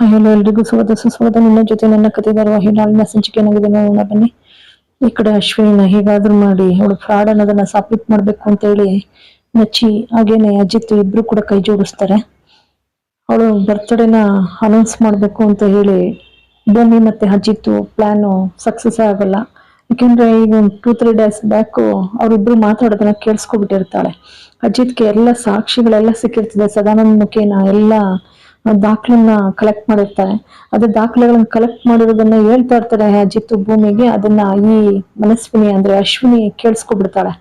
Hello ಎಲ್ರಿಗೂ ಸ್ವಾಗತ ಸುಸ್ವಾಗತ ನನ್ನ ಜೊತೆ ನನ್ನ ಕತೆ ಧಾರಾವಾಹಿ ನಾಳಿನ ಸಂಚಿಕೆ ಏನಾಗಿದೆ ನೋಡೋಣ ಬನ್ನಿ. ಈ ಕಡೆ ಅಶ್ವಿನ ಹೇಗಾದ್ರೂ ಮಾಡಿ ಅವಳು ಫ್ರಾಡ್ ಅನ್ನೋದನ್ನ ಸಾಬೀತ್ ಮಾಡ್ಬೇಕು ಅಂತ ಹೇಳಿ ನಚ್ಚಿ, ಹಾಗೇನೆ ಅಜಿತ್ ಇಬ್ರು ಕೂಡ ಕೈ ಜೋಡಿಸ್ತಾರೆ. ಅವಳು ಬರ್ತ್ಡೇನ ಅನೌನ್ಸ್ ಮಾಡ್ಬೇಕು ಅಂತ ಹೇಳಿ ಬನ್ನಿ ಮತ್ತೆ ಅಜಿತ್ ಪ್ಲಾನು ಸಕ್ಸಸ್ ಆಗಲ್ಲ. ಯಾಕೆಂದ್ರೆ ಈಗ ಒಂದು ಟೂ ತ್ರೀ ಡೇಸ್ ಬ್ಯಾಕು ಅವರಿಬ್ರು ಮಾತಾಡೋದನ್ನ ಕೇಳಿಸ್ಕೊಬಿಟ್ಟಿರ್ತಾಳೆ. ಅಜಿತ್ಗೆ ಎಲ್ಲ ಸಾಕ್ಷಿಗಳೆಲ್ಲ ಸಿಕ್ಕಿರ್ತದೆ. ಸದಾನಂದ ಮುಖೇನ ಎಲ್ಲ ದಾಖಲನ್ನ ಕಲೆಕ್ಟ್ ಮಾಡಿರ್ತಾರೆ. ಅದೇ ದಾಖಲೆಗಳನ್ನ ಕಲೆಕ್ಟ್ ಮಾಡಿರೋದನ್ನ ಹೇಳ್ತಾ ಇರ್ತಾರೆ ಅಜಿತ್ ಭೂಮಿಗೆ. ಅದನ್ನ ಈ ಮನಸ್ವಿನಿ ಅಂದ್ರೆ ಅಶ್ವಿನಿ ಕೇಳಿಸ್ಕೊಬಿಡ್ತಾಳೆ.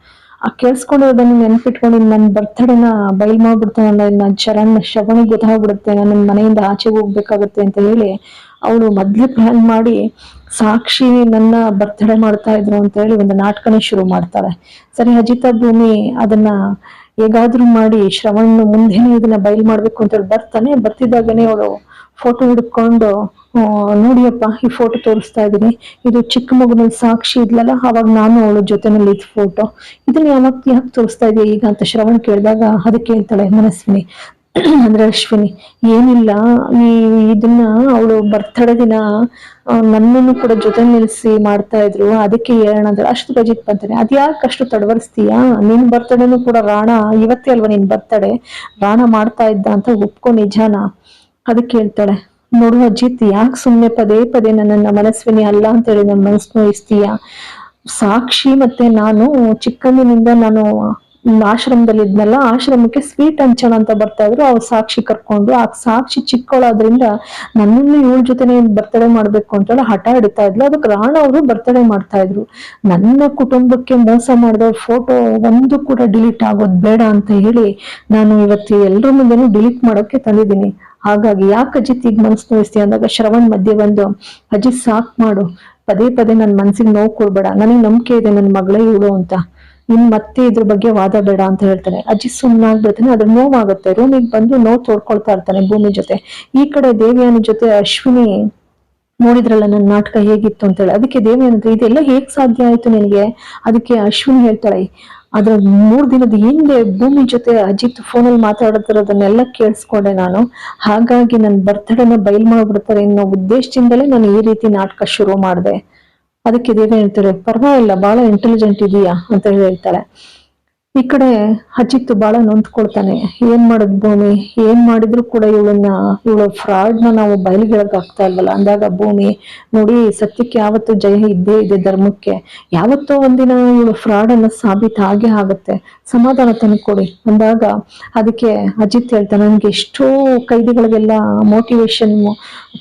ಆ ಕೇಳಿಸ್ಕೊಂಡಿರೋದನ್ನ ನೆನ್ಪಿಟ್ಕೊಂಡು ನನ್ನ ಬರ್ತಡೇನ ಬಯಲ್ ಮಾಡ್ಬಿಡ್ತಾನಲ್ಲ ನನ್ನ ಚರಣ್ ಶ್ರವಣಿಗೆ ಗೊತ್ತಾಗ್ಬಿಡುತ್ತೆ, ನನ್ನ ಮನೆಯಿಂದ ಆಚೆಗೆ ಹೋಗ್ಬೇಕಾಗುತ್ತೆ ಅಂತ ಹೇಳಿ ಅವಳು ಮೊದ್ಲೇ ಪ್ಲಾನ್ ಮಾಡಿ ಸಾಕ್ಷಿ ನನ್ನ ಬರ್ತಡೇ ಮಾಡ್ತಾ ಇದ್ರು ಅಂತ ಹೇಳಿ ಒಂದು ನಾಟಕನೇ ಶುರು ಮಾಡ್ತಾಳೆ ಸರಿ ಅಜಿತ ಭೂಮಿ ಅದನ್ನ ಹೇಗಾದ್ರೂ ಮಾಡಿ ಶ್ರವಣ್ ಮುಂದೆನೆ ಇದನ್ನ ಬೈಲ್ ಮಾಡ್ಬೇಕು ಅಂತ ಹೇಳಿ ಬರ್ತಾನೆ. ಬರ್ತಿದ್ದಾಗನೇ ಅವಳು ಫೋಟೋ ಹಿಡ್ಕೊಂಡು ನೋಡಿಯಪ್ಪ, ಈ ಫೋಟೋ ತೋರಿಸ್ತಾ ಇದೀನಿ ಇದು ಚಿಕ್ಕ ಮಗುನಲ್ಲಿ ಸಾಕ್ಷಿ ಇದ್ಲಲ್ಲ, ಅವಾಗ ನಾನು ಅವಳ ಜೊತೆನಲ್ಲಿ ಇದ್ ಫೋಟೋ ಇದನ್ನ ಯಾವಾಗ ಯಾಕೆ ತೋರಿಸ್ತಾ ಇದೆಯಾ ಈಗ? ಅಂತ ಶ್ರವಣ್ ಕೇಳಿದಾಗ, ಅದಕ್ಕೆ ಹೇಳ್ತಾಳೆ ಮನಸ್ವಿನಿ ಅಂದ್ರೆ ಅಶ್ವಿನಿ, ಏನಿಲ್ಲ, ಈ ಇದನ್ನ ಅವಳು ಬರ್ತಡೇ ದಿನ ನನ್ನನ್ನು ಕೂಡ ಜೊತೆ ನಿಲ್ಸಿ ಮಾಡ್ತಾ ಇದ್ರು. ಅದಕ್ಕೆ ಹೇಳೋಣ ಅಂದ್ರೆ. ಅಷ್ಟು ಬಜೆಟ್ ಬಂತಾನೆ ಅದ್ಯಾಕೆ ಅಷ್ಟು ತಡವರಿಸ್ತೀಯಾ? ನಿನ್ ಬರ್ತಡೇನು ಕೂಡ ರಾಣ, ಇವತ್ತೇ ಅಲ್ವಾ ನಿನ್ ಬರ್ತಡೇ? ರಾಣ ಮಾಡ್ತಾ ಇದ್ದ ಅಂತ ಒಪ್ಕೊ ನಿಜಾನ? ಅದಕ್ಕೆ ಹೇಳ್ತಾಳೆ, ನೋಡು ಅಜಿತ್, ಯಾಕೆ ಸುಮ್ಮನೆ ಪದೇ ಪದೇ ನನ್ನನ್ನ ಮನಸ್ವಿನಿ ಅಲ್ಲ ಅಂತ ಹೇಳಿ ನನ್ನ ಮನಸ್ಸು ಸಾಕ್ಷಿ ಮತ್ತೆ ನಾನು ಚಿಕ್ಕಂದಿನಿಂದ ನಾನು ಆಶ್ರಮದಲ್ಲಿ ಇದ್ನಲ್ಲ, ಆಶ್ರಮಕ್ಕೆ ಸ್ವೀಟ್ ಹಂಚೋಣ ಅಂತ ಬರ್ತಾ ಇದ್ರು, ಅವ್ರು ಸಾಕ್ಷಿ ಕರ್ಕೊಂಡು, ಆ ಸಾಕ್ಷಿ ಚಿಕ್ಕವಳಾದ್ರಿಂದ ನನ್ನನ್ನು ಇವಳ ಜೊತೆನೆ ಬರ್ತಡೇ ಮಾಡ್ಬೇಕು ಅಂತ ಹಠ ಹಿಡಿತಾ ಇದ್ಲು. ಅದಕ್ಕೆ ರಾಣ ಅವರು ಬರ್ತಡೇ ಮಾಡ್ತಾ ಇದ್ರು. ನನ್ನ ಕುಟುಂಬಕ್ಕೆ ಮೋಸ ಮಾಡಿದ ಫೋಟೋ ಒಂದು ಕೂಡ ಡಿಲೀಟ್ ಆಗೋದು ಬೇಡ ಅಂತ ಹೇಳಿ ನಾನು ಇವತ್ತು ಎಲ್ಲರ ಮುಂದೆನೂ ಡಿಲೀಟ್ ಮಾಡೋಕೆ ತಂದಿದ್ದೀನಿ. ಹಾಗಾಗಿ ಯಾಕೆ ಅಜಿತ್ ಈಗ ಮನಸ್ಸು ನೋಯಿಸ್ತೀಯ ಅಂದಾಗ ಶ್ರವಣ್ ಮಧ್ಯೆ ಬಂದು, ಅಜಿತ್ ಸಾಕ್ ಮಾಡು, ಪದೇ ಪದೇ ನನ್ನ ಮನ್ಸಿಗೆ ನೋವು ಕೊಡ್ಬೇಡ, ನನಗೆ ನಂಬಿಕೆ ಇದೆ ನನ್ನ ಮಗಳೇ ಇವಳು ಅಂತ. ಇನ್ ಮತ್ತೆ ಇದ್ರ ಬಗ್ಗೆ ವಾದ ಬೇಡ ಅಂತ ಹೇಳ್ತಾನೆ. ಅಜಿತ್ ಸುಮ್ಮನಾಗ್ಬಿಡ್ತಾನೆ ಅದ್ರ ನೋವಾಗುತ್ತೆ. ರೂಮಿಗೆ ಬಂದು ನೋವು ತೋಡ್ಕೊಳ್ತಾ ಇರ್ತಾನೆ ಭೂಮಿ ಜೊತೆ. ಈ ಕಡೆ ದೇವಿಯಾನಿ ಜೊತೆ ಅಶ್ವಿನಿ ನೋಡಿದ್ರಲ್ಲ ನನ್ನ ನಾಟಕ ಹೇಗಿತ್ತು ಅಂತ ಹೇಳಿ. ಅದಕ್ಕೆ ದೇವಿ ಅಂದ್ರೆ ಇದೆಲ್ಲ ಹೇಗ್ ಸಾಧ್ಯ ಆಯ್ತು ನಿನಗೆ? ಅದಕ್ಕೆ ಅಶ್ವಿನಿ ಹೇಳ್ತಾಳೆ, ಅದ್ರ ಮೂರ್ ದಿನದ ಹಿಂದೆ ಭೂಮಿ ಜೊತೆ ಅಜಿತ್ ಫೋನಲ್ಲಿ ಮಾತಾಡ್ತಿರೋದನ್ನೆಲ್ಲ ಕೇಳಿಸ್ಕೊಂಡೆ ನಾನು. ಹಾಗಾಗಿ ನನ್ನ ಬರ್ತಡೇನ ಬಯಲ್ ಮಾಡ್ಬಿಡ್ತಾರೆ ಅನ್ನೋ ಉದ್ದೇಶದಿಂದಲೇ ನಾನು ಈ ರೀತಿ ನಾಟಕ ಶುರು ಮಾಡಿದೆ. ಅದಕ್ಕೆ ದೇವಿ ಹೇಳ್ತಾರೆ? ಪರವಾಗಿಲ್ಲ ಬಹಳ ಇಂಟೆಲಿಜೆಂಟ್ ಇದೀಯಾ ಅಂತ ಹೇಳಿ ಹೇಳ್ತಾಳೆ ಈ ಕಡೆ ಅಜಿತ್ ಬಹಳ ನೊಂದ್ಕೊಳ್ತಾನೆ. ಏನ್ ಮಾಡದ್ ಭೂಮಿ? ಏನ್ ಮಾಡಿದ್ರು ಕೂಡ ಇವಳನ್ನ, ಇವಳ ಫ್ರಾಡ್ನ ನಾವು ಬಯಲಿಗೆಳಕ್ ಆಗ್ತಾ ಇಲ್ವಲ್ಲ? ಅಂದಾಗ ಭೂಮಿ, ನೋಡಿ ಸತ್ಯಕ್ಕೆ ಯಾವತ್ತು ಜಯ ಇದ್ದೇ ಇದೆ ಧರ್ಮಕ್ಕೆ. ಯಾವತ್ತೋ ಒಂದಿನ ಇವಳು ಫ್ರಾಡ್ ಅನ್ನ ಸಾಬೀತ ಹಾಗೆ ಆಗುತ್ತೆ. ಸಮಾಧಾನ ತಂದ್ಕೊಡಿ ಅಂದಾಗ ಅದಕ್ಕೆ ಅಜಿತ್ ಹೇಳ್ತಾನೆ, ನನ್ಗೆ ಎಷ್ಟೋ ಕೈದಿಗಳಿಗೆಲ್ಲ ಮೋಟಿವೇಶನ್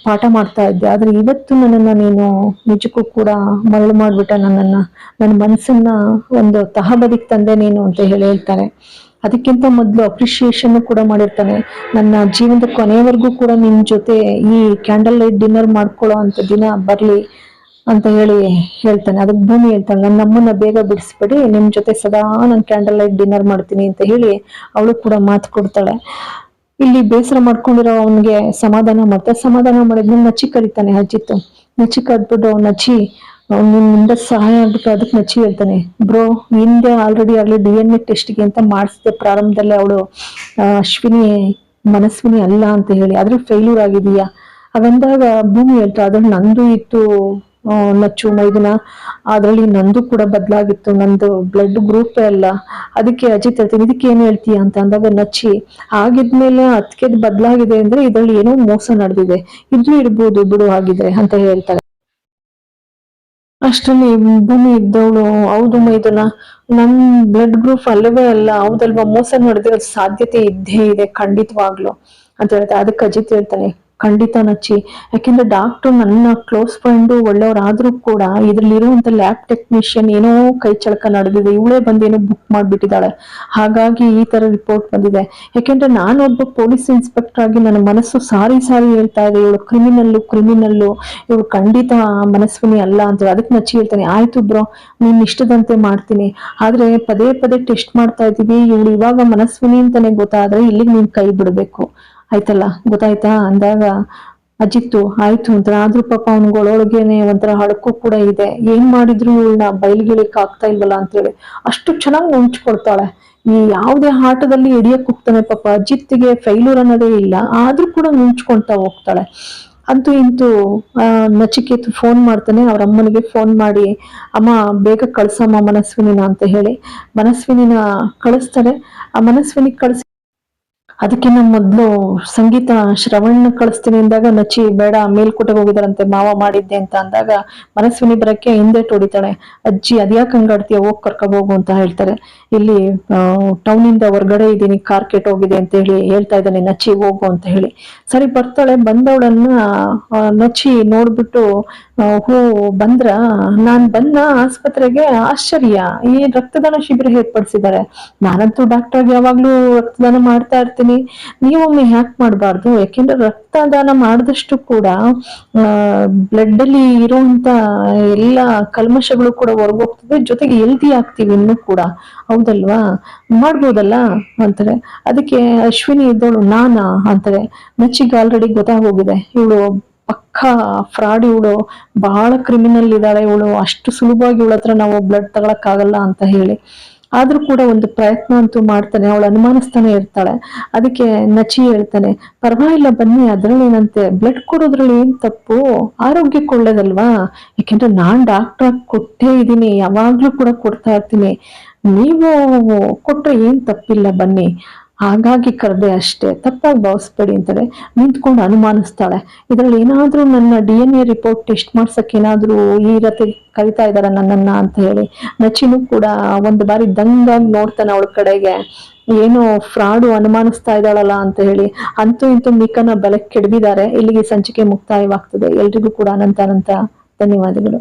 ಪಾಠ ಮಾಡ್ತಾ ಇದ್ದೆ. ಆದ್ರೆ ಇವತ್ತು ನನ್ನನ್ನ ನೀನು ನಿಜಕ್ಕೂ ಕೂಡ ಮರಳು ಮಾಡ್ಬಿಟ್ಟ ನನ್ನನ್ನ. ನನ್ನ ಮನಸ್ಸನ್ನ ಒಂದು ತಹಬದಿಗೆ ತಂದೆ ನೀನು ಅಂತ ಹೇಳಿ ಹೇಳ್ತಾರೆ. ಅದಕ್ಕಿಂತ ಮೊದಲು ಅಪ್ರಿಶಿಯೇಷನ್ ಕೂಡ ಮಾಡಿರ್ತಾನೆ. ನನ್ನ ಜೀವನದ ಕೊನೆಯವರೆಗೂ ಕೂಡ ನಿಮ್ಮ ಜೊತೆ ಈ ಕ್ಯಾಂಡಲ್ ಲೈಟ್ ಡಿನ್ನರ್ ಮಾಡ್ಕೊಳ್ಳೋ ಅಂತ ದಿನ ಬರಲಿ ಅಂತ ಹೇಳಿ ಹೇಳ್ತಾನೆ. ಅದಕ್ಕೆ ಭೂಮಿ ಹೇಳ್ತಾನೆ, ನನ್ನ ನಮ್ಮನ್ನ ಬೇಗ ಬಿಡಿಸ್ಬೇಡಿ, ನಿಮ್ ಜೊತೆ ಸದಾ ನಾನು ಕ್ಯಾಂಡಲ್ ಲೈಟ್ ಡಿನ್ನರ್ ಮಾಡ್ತೀನಿ ಅಂತ ಹೇಳಿ ಅವಳು ಕೂಡ ಮಾತು ಕೊಡ್ತಾಳೆ. ಇಲ್ಲಿ ಬೇಸರ ಮಾಡ್ಕೊಂಡಿರೋ ಅವನಿಗೆ ಸಮಾಧಾನ ಮಾಡ್ತಾ, ಸಮಾಧಾನ ಮಾಡಿದ್ಮೇಲೆ ನಚ್ಚಿ ಕರಿತಾನೆ ಅಜ್ಜಿತ್ತು ನಚ್ಚಿ ಕದ್ಬಿಟ್ಟು ನಚ್ಚಿ ನಿಮ್ಮಿಂದ ಸಹಾಯ ಆಗ್ಬಿಟ್ಟು ಅದಕ್ಕೆ ನಚ್ಚಿ ಹೇಳ್ತಾನೆ, ಬ್ರೋ ಹಿಂದೆ ಆಲ್ರೆಡಿ ಆಗಲೇ ಡಿ ಎನ್ ಎ ಟೆಸ್ಟ್ಗೆ ಅಂತ ಮಾಡಿಸಿದೆ ಪ್ರಾರಂಭದಲ್ಲಿ ಅವಳು. ಅಶ್ವಿನಿ ಮನಸ್ವಿನಿ ಅಲ್ಲ ಅಂತ ಹೇಳಿ. ಆದ್ರೆ ಫೇಲ್ಯೂರ್ ಆಗಿದೀಯಾ ಅವಂದಾಗ ಭೂಮಿ ಹೇಳ್ತಾ, ಅದ್ರಲ್ಲಿ ನಂದು ಇತ್ತು ನಚ್ಚು, ಮೈದಿನ. ಅದ್ರಲ್ಲಿ ನಂದು ಕೂಡ ಬದಲಾಗಿತ್ತು. ನಂದು ಬ್ಲಡ್ ಗ್ರೂಪೇ ಅಲ್ಲ. ಅದಕ್ಕೆ ಅಜಿತ್ ಹೇಳ್ತೀನಿ, ಇದಕ್ಕೆ ಏನ್ ಹೇಳ್ತೀಯ? ಅಂತ ಅಂದಾಗ ನಚ್ಚಿ, ಆಗಿದ್ಮೇಲೆ ಅದಕ್ಕೆ ಬದಲಾಗಿದೆ ಅಂದ್ರೆ ಇದ್ರಲ್ಲಿ ಏನೋ ಮೋಸ ನಡೆದಿದೆ. ಇದ್ರೂ ಇರ್ಬೋದು ಬಿಡು ಆಗಿದೆ ಅಂತ ಹೇಳ್ತಾರೆ ಅಷ್ಟರಲ್ಲಿ ಭೂಮಿ ಇದ್ದವಳು, ಹೌದು ಮೈದುನ. ನಮ್ ಬ್ಲಡ್ ಗ್ರೂಪ್ ಅಲ್ಲವೇ ಅಲ್ಲ, ಹೌದಲ್ವಾ? ಮೋಸ ಮಾಡಿದ್ರೆ ಸಾಧ್ಯತೆ ಇದ್ದೇ ಇದೆ, ಖಂಡಿತವಾಗ್ಲು. ಅಂತ ಹೇಳ್ತಾ, ಅದಕ್ಕೆ ಅಜಿತ್ ಹೇಳ್ತಾನೆ ಖಂಡಿತ ನಚ್ಚಿ. ಯಾಕೆಂದ್ರೆ ಡಾಕ್ಟರ್ ನನ್ನ ಕ್ಲೋಸ್ ಫ್ರೆಂಡು ಒಳ್ಳೆಯವ್ರಾದ್ರೂ ಕೂಡ ಇದ್ರಲ್ಲಿರುವಂತ ಲ್ಯಾಬ್ ಟೆಕ್ನಿಷಿಯನ್ ಏನೋ ಕೈ ಚಳಕ ನಡೆದಿದೆ. ಇವಳೇ ಬಂದೇನೋ ಬುಕ್ ಮಾಡ್ಬಿಟ್ಟಿದ್ದಾಳೆ. ಹಾಗಾಗಿ ಈ ತರ ರಿಪೋರ್ಟ್ ಬಂದಿದೆ. ಯಾಕೆಂದ್ರೆ ನಾನೊಬ್ಬ ಪೊಲೀಸ್ ಇನ್ಸ್ಪೆಕ್ಟರ್ ಆಗಿ ನನ್ನ ಮನಸ್ಸು ಸಾರಿ ಸಾರಿ ಹೇಳ್ತಾ ಇದೆ. ಇವಳು ಕ್ರಿಮಿನಲ್ಲು ಕ್ರಿಮಿನಲ್ಲು ಇವಳು ಖಂಡಿತ ಮನಸ್ವಿನಿ ಅಲ್ಲ ಅಂತ ಅದಕ್ಕೆ ನಚ್ಚಿ ಹೇಳ್ತಾನೆ, ಆಯ್ತು ಬ್ರೋ ನೀನ್ ಇಷ್ಟದಂತೆ ಮಾಡ್ತೀನಿ. ಆದರೆ ಪದೇ ಪದೇ ಟೆಸ್ಟ್ ಮಾಡ್ತಾ ಇದೀವಿ ಇವಳು ಇವಾಗ ಮನಸ್ವಿನಿ ಅಂತಾನೆ ಗೊತ್ತಾದ್ರೆ ಇಲ್ಲಿಗೆ ನೀನು ಕೈ ಬಿಡ್ಬೇಕು. ಆಯ್ತಲ್ಲ? ಗೊತ್ತಾಯ್ತಾ? ಅಂದಾಗ ಅಜಿತ್ತು, ಆಯ್ತು ಅಂತ ಆದ್ರೂ ಪಾಪ ಅವನಿಗೊಳೊಳಗೇನೆ ಒಂಥರ ಹಳಕು ಕೂಡ ಇದೆ. ಏನ್ ಮಾಡಿದ್ರು ಇವಳನ್ನ ಬಯಲ್ಗಿಳಿಕ್ ಆಗ್ತಾ ಇಲ್ವಲ್ಲ? ಅಂತೇಳಿ. ಅಷ್ಟು ಚೆನ್ನಾಗಿ ನುಂಚ್ಕೊಳ್ತಾಳೆ ಈ ಯಾವುದೇ ಆಟದಲ್ಲಿ ಹಿಡಿಯಕ್ ಹೋಗ್ತಾನೆ ಪಾಪ. ಅಜಿತ್ಗೆ ಫೈಲೂರ್ ಅನ್ನೋದೇ ಇಲ್ಲ. ಆದ್ರೂ ಕೂಡ ಮುಂಚ್ಕೊಂತ ಹೋಗ್ತಾಳೆ. ಅಂತೂ ಇಂತೂ ನಚಿಕೇತ್ ಫೋನ್ ಮಾಡ್ತಾನೆ. ಅವ್ರ ಅಮ್ಮನಿಗೆ ಫೋನ್ ಮಾಡಿ, ಅಮ್ಮ, ಬೇಗ ಕಳ್ಸಮ್ಮ ಮನಸ್ವಿನಿನ, ಅಂತ ಹೇಳಿ. ಮನಸ್ವಿನಿನ ಕಳಿಸ್ತಾನೆ. ಆ ಮನಸ್ವಿನಿ ಕಳಿಸಿ ಅದಕ್ಕಿಂತ ಮೊದಲು ಸಂಗೀತ ಶ್ರವಣ ಕಳಿಸ್ತೀನಿ ಅಂದಾಗ, ನಚಿ, ಬೇಡ, ಮೇಲ್ಕೋಟೆಗೆ ಹೋಗಿದಾರಂತೆ, ಮಾವ ಮಾಡಿದ್ದೆ ಅಂತ ಅಂದಾಗ ಮನಸ್ವಿನಿ ಬರಕ್ಕೆ ಹಿಂದೆ ತೋಡಿತಾಳೆ. ಅಜ್ಜಿ ಅದ್ಯಾಕೆ ಹಂಗಾಡ್ತೀಯ ಹೋಗಿ ಕರ್ಕೊಬೋಗು ಅಂತ ಹೇಳ್ತಾರೆ. ಇಲ್ಲಿ ಟೌನ್ ಇಂದ ಹೊರಗಡೆ ಇದ್ದೀನಿ, ಕಾರ್ ಕೆಟ್ಟೋಗಿದೆ ಅಂತ ಹೇಳಿ ಹೇಳ್ತಾ ಇದ್ದಾನೆ, ನಚಿ, ಹೋಗು ಅಂತ ಹೇಳಿ. ಸರಿ, ಬರ್ತಾಳೆ, ಬಂದವಳನ್ನ ನಚಿ ನೋಡ್ಬಿಟ್ಟು ಹೋ, ಬಂದ್ರ, ನಾನ್ ಬಂದ ಆಸ್ಪತ್ರೆಗೆ ಆಶ್ಚರ್ಯ, ಈ ರಕ್ತದಾನ ಶಿಬಿರ ಏರ್ಪಡಿಸಿದ್ದಾರೆ. ನಾನಂತೂ ಡಾಕ್ಟರ್ ಯಾವಾಗ್ಲೂ ರಕ್ತದಾನ ಮಾಡ್ತಾ ಇರ್ತೀನಿ. ನೀವೊಮ್ಮೆ ಯಾಕೆ ಮಾಡಬಾರ್ದು. ಯಾಕೆಂದ್ರೆ ರಕ್ತದಾನ ಮಾಡಿದಷ್ಟು ಕೂಡ ಬ್ಲಡ್ ಅಲ್ಲಿ ಇರುವಂತ ಎಲ್ಲ ಕಲ್ಮಶಗಳು ಕೂಡ ಹೊರಗೋಗ್ತದೆ. ಜೊತೆಗೆ ಹೆಲ್ದಿ ಆಗ್ತೀವಿ ಇನ್ನೂ ಕೂಡ. ಹೌದಲ್ವಾ? ಮಾಡ್ಬೋದಲ್ಲ ಅಂತಾರೆ. ಅದಕ್ಕೆ ಅಶ್ವಿನಿ ಇದ್ದವಳು ನಾನಾ ಅಂತಾರೆ. ನಚ್ಚಿಗೆ ಆಲ್ರೆಡಿ ಗೊತ್ತಾಗೋಗಿದೆ. ಇವಳು ಪಕ್ಕಾ ಫ್ರಾಡ್ ಇವಳು. ಬಹಳ ಕ್ರಿಮಿನಲ್ ಇದ್ದಾಳೆ ಇವಳು. ಅಷ್ಟು ಸುಲಭವಾಗಿ ಇವಳ ಹತ್ರ ನಾವು ಬ್ಲಡ್ ತಗೊಳಕ್ಕಾಗಲ್ಲ ಅಂತ ಹೇಳಿ. ಆದ್ರೂ ಕೂಡ ಒಂದು ಪ್ರಯತ್ನ ಅಂತೂ ಮಾಡ್ತಾನೆ, ಅವಳು ಅನುಮಾನಿಸ್ತಾನೆ ಇರ್ತಾಳೆ. ಅದಕ್ಕೆ ನಚಿ ಹೇಳ್ತಾನೆ, ಪರವಾಗಿಲ್ಲ ಬನ್ನಿ, ಅದ್ರಲ್ಲೇನಂತೆ ಬ್ಲಡ್ ಕೊಡೋದ್ರಲ್ಲಿ ಏನ್ ತಪ್ಪು? ಆರೋಗ್ಯಕ್ಕೆ ಒಳ್ಳೇದಲ್ವಾ? ಯಾಕೆಂದ್ರೆ ನಾನ್ ಡಾಕ್ಟರ್ ಕೊಟ್ಟೇ ಇದ್ದೀನಿ, ಯಾವಾಗ್ಲೂ ಕೂಡ ಕೊಡ್ತಾ ಇರ್ತೀನಿ. ನೀವು ಕೊಟ್ಟರೆ ಏನ್ ತಪ್ಪಿಲ್ಲ ಬನ್ನಿ. ಹಾಗಾಗಿ ಕರೆದೆ ಅಷ್ಟೇ. ತಪ್ಪಾಗಿ ಭಾವಿಸ್ಬೇಡಿ ಅಂತಾರೆ ನಿಂತ್ಕೊಂಡು ಅನುಮಾನಿಸ್ತಾಳೆ. ಇದರಲ್ಲಿ ಏನಾದರೂ ನನ್ನ D N A report test ಮಾಡ್ಸಕ್ಕೆ ಏನಾದರೂ ಈ ರತೆ ಕರಿತಾ ಇದ್ದಾರ ನನ್ನನ್ನ ಅಂತ ಹೇಳಿ. ನಚಿನೂ ಕೂಡ ಒಂದು ಬಾರಿ ದಂಗಾಗಿ ನೋಡ್ತಾನೆ ಅವಳ ಕಡೆಗೆ. ಏನೋ ಫ್ರಾಡು ಅನುಮಾನಿಸ್ತಾ ಇದ್ದಾಳಲ್ಲ ಅಂತ ಹೇಳಿ. ಅಂತೂ ಇಂತೂ ಮಿಕ್ಕನ ಬೆಲೆ ಕೆಡವಿದ್ದಾರೆ ಇಲ್ಲಿಗೆ ಸಂಚಿಕೆ ಮುಕ್ತಾಯವಾಗ್ತದೆ. ಎಲ್ರಿಗೂ ಕೂಡ ಅನಂತ ಅನಂತ ಧನ್ಯವಾದಗಳು.